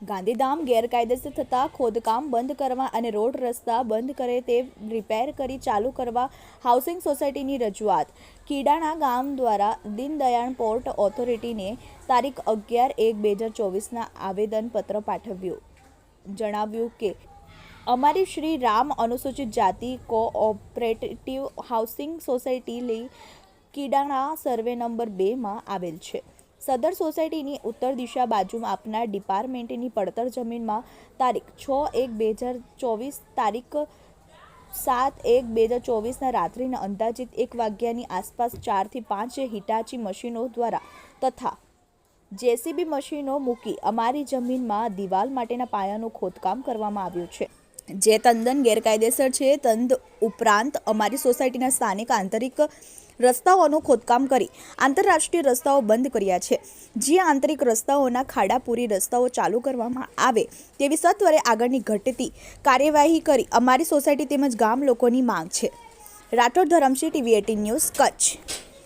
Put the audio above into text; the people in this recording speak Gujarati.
ગાંધીધામ ગેરકાયદેસર થતા ખોદકામ બંધ કરવા અને રોડ રસ્તા બંધ કરે તે રિપેર કરી ચાલુ કરવા હાઉસિંગ સોસાયટીની રજૂઆત. કીડાણા ગામ દ્વારા દીનદયાળ પોર્ટ ઓથોરિટીને તારીખ અગિયાર એક બે હજાર ચોવીસના આવેદનપત્ર પાઠવ્યું. જણાવ્યું કે, અમારી શ્રી રામ અનુસૂચિત જાતિ કોઓપરેટિવ હાઉસિંગ સોસાયટી લઈ કીડાણા સર્વે નંબર બેમાં આવેલ છે. સદર સોસાયટીની ઉત્તર દિશા બાજુમાં આપનાર ડિપાર્ટમેન્ટની પડતર જમીનમાં તારીખ છ એક બે હજાર ચોવીસ તારીખ સાત એક બે હજાર ચોવીસના રાત્રિના અંદાજિત એક વાગ્યાની આસપાસ ચારથી પાંચ હિટાચી મશીનો દ્વારા તથા જેસીબી મશીનો મૂકી અમારી જમીનમાં દિવાલ માટેના પાયાનું ખોદકામ કરવામાં આવ્યું છે. જે તદ્દન ગેરકાયદેસર છે તંદ ઉપરાંત અમારી સોસાયટીના સ્થાનિક આંતરિક રસ્તાઓનું ખોદકામ કરી, આંતરરાષ્ટ્રીય રસ્તાઓ બંધ કર્યા છે. જે આંતરિક રસ્તાઓના ખાડાપૂરી રસ્તાઓ ચાલુ કરવામાં આવે તેવી સત્વરે આગળની ઘટતી કાર્યવાહી કરી અમારી સોસાયટી તેમજ ગામ લોકોની માંગ છે. Rathod, Dharamsinh, TV eighteen news, Kutch.